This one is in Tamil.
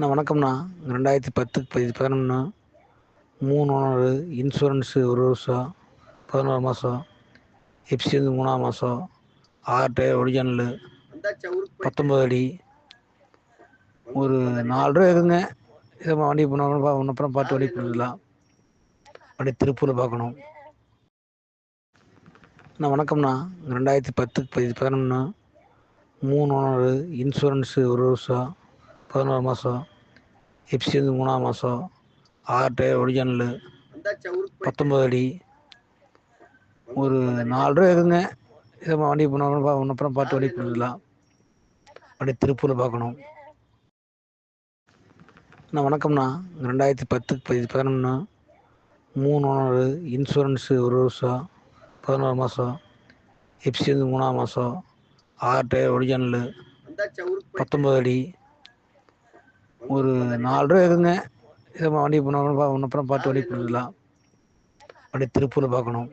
அண்ணா வணக்கம்ண்ணா. ரெண்டாயிரத்தி பத்து பதி பதினொன்று மூணு ஓனரு இன்சூரன்ஸு ஒரு வருஷம் பதினோரு மாதம் எஃப்சி வந்து மூணாம் மாதம் ஆறு டயர் ஒரிஜினலு பத்தொம்பது அடி ஒரு நாலு ரூபா இருக்குங்க. இதை வண்டி போனோம் அப்புறம் பார்த்து வண்டி பண்ணிடலாம் வண்டி திருப்பூரில் பார்க்கணும். அண்ணா வணக்கம்ண்ணா. ரெண்டாயிரத்தி பத்து பதி பதினொன்று மூணு ஓனரு இன்சூரன்ஸு ஒரு வருஷம் பதினோரு மாதம் எஃப்சி வந்து மூணாம் மாதம் ஆறு டயர் ஒரிஜினலு பத்தொம்பது அடி. ஒரு நாலு ரூபா இருக்குங்க இதை வண்டி போனோம். அப்புறம் பார்த்து வண்டி கொடுத்துக்கலாம் வண்டி திருப்பூரில் பார்க்கணும். அண்ணா வணக்கம்ண்ணா. ரெண்டாயிரத்தி பத்துக்கு பதி பதினொன்று மூணு ஒன்று இன்சூரன்ஸு ஒரு வருஷம் பதினோரு மாதம் எஃப்சி வந்து மூணாம் மாதம் ஆறு டயர் ஒரிஜினலு பத்தொம்பது அடி. ஒரு நாலு ரூபா இருக்குங்க. இதை வண்டி போனோம் அப்புறம் பார்த்து வண்டி கொடுத்துக்கலாம் அப்படியே திருப்பூரில் பார்க்கணும்